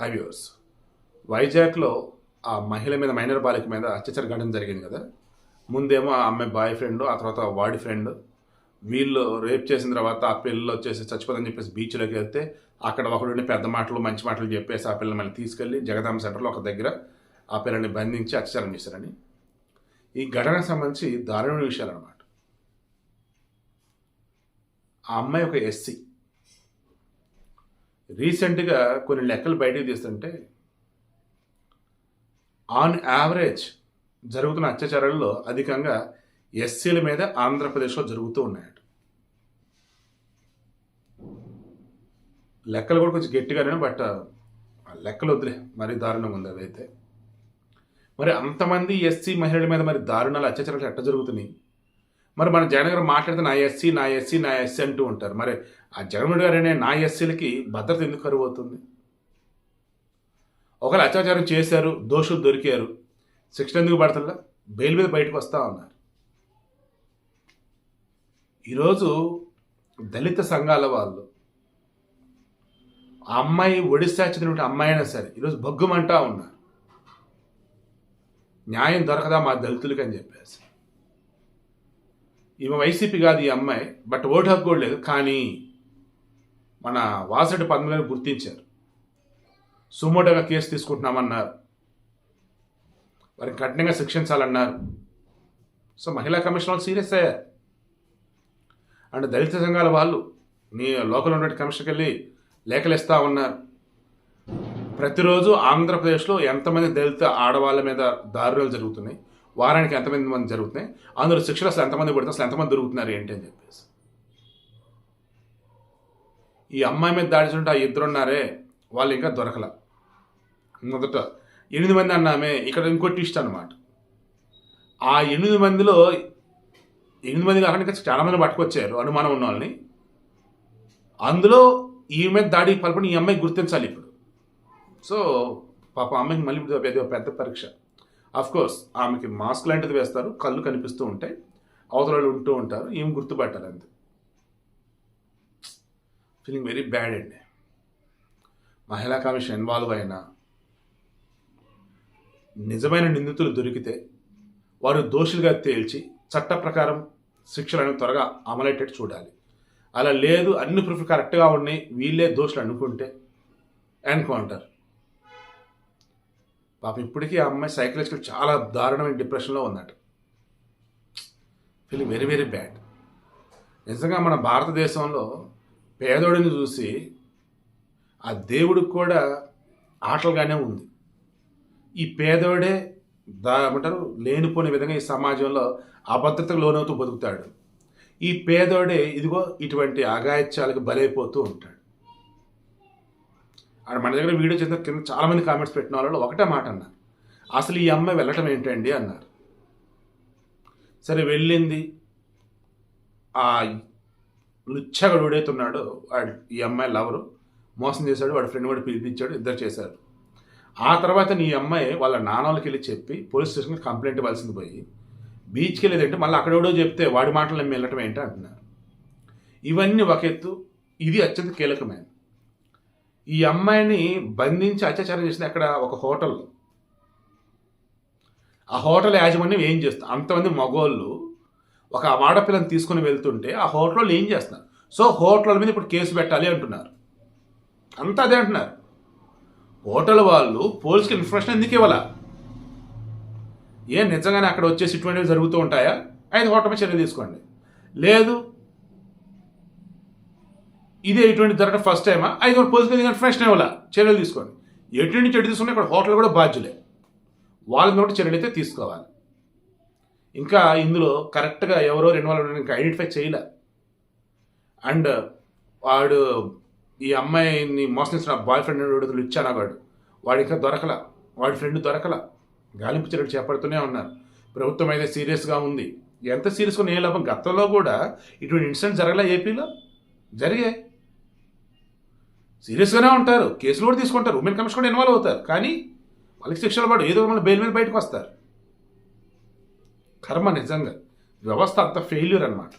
High viewers వైజాగ్లో ఆ మహిళ మీద మైనర్ బాలిక మీద అత్యాచార ఘటన జరిగింది కదా. ముందేమో ఆ అమ్మాయి బాయ్ ఫ్రెండ్ ఆ తర్వాత వాడి ఫ్రెండ్. వీళ్ళు రేప్ చేసిన తర్వాత ఆ పిల్లలు వచ్చేసి చచ్చిపోదని చెప్పేసి బీచ్లోకి వెళ్తే అక్కడ ఒకడుండి పెద్ద మాటలు మంచి మాటలు చెప్పేసి ఆ పిల్లల్ని మళ్ళీ తీసుకెళ్ళి జగదాంబ సెంటర్లో ఒక దగ్గర ఆ పిల్లల్ని బంధించి అత్యాచారం చేశారని. ఈ ఘటనకు సంబంధించి దారుణ విషయాలు అనమాట ఆ అమ్మాయి ఒక ఎస్సీ. రీసెంట్గా కొన్ని లెక్కలు బయటకు తీస్తుంటే ఆన్ యావరేజ్ జరుగుతున్న అత్యాచారాల్లో అధికంగా ఎస్సీల మీద ఆంధ్రప్రదేశ్లో జరుగుతూ ఉన్నాయట. లెక్కలు కూడా కొంచెం గట్టిగానే బట్ లెక్కలు వద్దులే. మరీ దారుణంగా ఉంది అవైతే మరి అంతమంది ఎస్సీ మహిళల మీద మరి దారుణాలు అత్యాచారాలు ఎట్ట జరుగుతున్నాయి? మరి మన జగన్ గారు మాట్లాడితే నా ఎస్సీ నా ఎస్సీ నా ఎస్సీ అంటూ ఉంటారు. మరి ఆ జగన్మోహన్ గారు అనే నా ఎస్సీలకి భద్రత ఎందుకు కరువు అవుతుంది ఒకరు అత్యాచారం చేశారు దోషులు దొరికారు శిక్షణ ఎందుకు పడుతుందా బెయిల్ మీద బయటకు వస్తా ఉన్నారు. ఈరోజు దళిత సంఘాల వాళ్ళు ఆ అమ్మాయి ఒడిశా చెందినటువంటి అమ్మాయి అయినా సరే ఈరోజు బగ్గుమంటా ఉన్నారు. న్యాయం దొరకదా మా దళితులకి అని చెప్పేసి. ఈమె వైసీపీ కాదు ఈ అమ్మాయి బట్ ఓటు హక్కు కూడా లేదు. కానీ మన వాసటి పద్మగారు గుర్తించారు. సుమోటోగా కేసు తీసుకుంటున్నామన్నారు. వారిని కఠినంగా శిక్షించాలన్నారు. సో మహిళా కమిషన్ వాళ్ళు సీరియస్ అయ్యారు. అండ్ దళిత సంఘాల వాళ్ళు నీ లోకల్ ఉన్నటువంటి కమిషన్కి వెళ్ళి లేఖలు ఇస్తూ ఉన్నారు. ప్రతిరోజు ఆంధ్రప్రదేశ్లో ఎంతమంది దళిత ఆడవాళ్ళ మీద దారుణాలు జరుగుతున్నాయి. వారానికి ఎంతమంది మంది జరుగుతున్నాయి? అందులో శిక్షలు అసలు ఎంతమంది పడితే అసలు ఎంతమంది దొరుకుతున్నారు ఏంటి అని చెప్పేసి. ఈ అమ్మాయి మీద దాడి చేసిన ఆ ఇద్దరు ఉన్నారే వాళ్ళు ఇంకా దొరకల. మొదట ఎనిమిది మంది అన్నామే ఇక్కడ ఇంకో ట్విస్ట్ అనమాట ఆ ఎనిమిది మందిలో ఎనిమిది మంది కాకుండా ఇంకా పట్టుకొచ్చారు అనుమానం ఉన్న వాళ్ళని. అందులో ఈ మీద దాడి పలుపుని ఈ అమ్మాయి గుర్తించాలి ఇప్పుడు. సో పాప అమ్మాయికి మళ్ళీ ఒక పెద్ద పరీక్ష. కోర్స్ ఆమెకి మాస్క్ లాంటిది వేస్తారు కళ్ళు కనిపిస్తూ ఉంటాయి అవతల ఉంటూ ఉంటారు ఏం గుర్తుపట్టాలి అంతే. ఫీలింగ్ వెరీ బ్యాడ్ అండి. మహిళా కమిషన్ ఇన్వాల్వ్ అయినా నిజమైన నిందితులు దొరికితే వారు దోషులుగా తేల్చి చట్ట ప్రకారం శిక్షలను త్వరగా అమలయ్యేటట్టు చూడాలి. అలా లేదు అన్ని ప్రూఫ్ కరెక్ట్గా ఉన్నాయి వీళ్ళే దోషులు అనుకుంటే ఎన్కౌంటర్ పాప ఇప్పటికీ ఆ అమ్మాయి సైకలాజికల్ చాలా దారుణమైన డిప్రెషన్లో ఉందట. ఫీలింగ్ వెరీ వెరీ బ్యాడ్ నిజంగా మన భారతదేశంలో పేదోడిని చూసి ఆ దేవుడికి కూడా ఆటలుగానే ఉంది. ఈ పేదోడే దా ఏమంటారు లేనిపోని విధంగా ఈ సమాజంలో అభద్రతకు లోనవుతూ బతుకుతాడు. ఈ పేదోడే ఇదిగో ఇటువంటి అగాయత్యాలకు బలైపోతూ ఉంటాడు. అండ్ మన దగ్గర వీడియో చేసిన కింద చాలామంది కామెంట్స్ పెట్టిన వాళ్ళు ఒకటే మాట అన్నారు అసలు ఈ అమ్మాయి వెళ్ళటం ఏంటండి అన్నారు. సరే వెళ్ళింది. ఆ లుచ్చగా ఉడేతున్నాడు వాడు ఈ అమ్మాయి లవరు మోసం చేశాడు వాడి ఫ్రెండ్ వాడు పిలిపించాడు ఇద్దరు చేశారు. ఆ తర్వాత నీ అమ్మాయి వాళ్ళ నాన్నలకి వెళ్ళి చెప్పి పోలీస్ స్టేషన్కి కంప్లైంట్ ఇవ్వాల్సింది పోయి బీచ్కి వెళ్ళేదంటే మళ్ళీ అక్కడెవడో చెప్తే వాడి మాటలు మేము వెళ్ళటం ఏంటి అంటున్నారు ఇవన్నీ ఒక ఎత్తు ఇది అత్యంత కీలకమైనది. ఈ అమ్మాయిని బంధించి అత్యాచారం చేసింది అక్కడ ఒక హోటల్. ఆ హోటల్ యాజమాన్యం ఏం చేస్తారు అంతమంది మగోళ్ళు ఒక ఆడపిల్లని తీసుకుని వెళ్తుంటే ఆ హోటల్లో ఏం చేస్తున్నారు? సో హోటల్ మీద ఇప్పుడు కేసు పెట్టాలి అంటున్నారు. అంతా అదే అంటున్నారు. హోటల్ వాళ్ళు పోలీస్కి ఇన్ఫర్మేషన్ ఎందుకు ఇవ్వాలా? ఏం నిజంగానే అక్కడ వచ్చేసి ఇటువంటివి జరుగుతూ ఉంటాయా? ఐదు హోటల్ మీద చర్య తీసుకోండి. లేదు ఇదే ఇటువంటి జరగడం ఫస్ట్ టైమా ఐదు పోలీస్ ఫ్రెష్ టైం వల్ల చర్యలు తీసుకోండి. ఎటువంటి చెడు తీసుకున్నా ఇక్కడ హోటల్ కూడా బాధ్యులే. వాళ్ళ నోటి చర్యలు అయితే తీసుకోవాలి. ఇంకా ఇందులో కరెక్ట్గా ఎవరో రెండు వాళ్ళు ఇంకా ఐడెంటిఫై చేయలే. అండ్ వాడు ఈ అమ్మాయిని మోసం బాయ్ ఫ్రెండ్ విడుదల ఇచ్చాను వాడు వాడు ఇంకా దొరకల. వాడి ఫ్రెండ్ దొరకల. గాలింపు చర్యలు చేపడుతూనే ఉన్నారు. ప్రభుత్వం అయితే సీరియస్గా ఉంది. ఎంత సీరియస్గా ఏ లాభం? గతంలో కూడా ఇటువంటి ఇన్సిడెంట్ జరగలే ఏపీలో? జరిగాయి. సీరియస్గానే ఉంటారు. కేసులు కూడా తీసుకుంటారు. ఉమెన్ కమిషన్ కూడా ఇన్వాల్వ్ అవుతారు. కానీ వాళ్ళకి శిక్షలు పడు ఏదో మళ్ళీ బెయిల్ మీద బయటకు వస్తారు. కర్మ నిజంగా. వ్యవస్థ అంత ఫెయిల్యూర్ అనమాట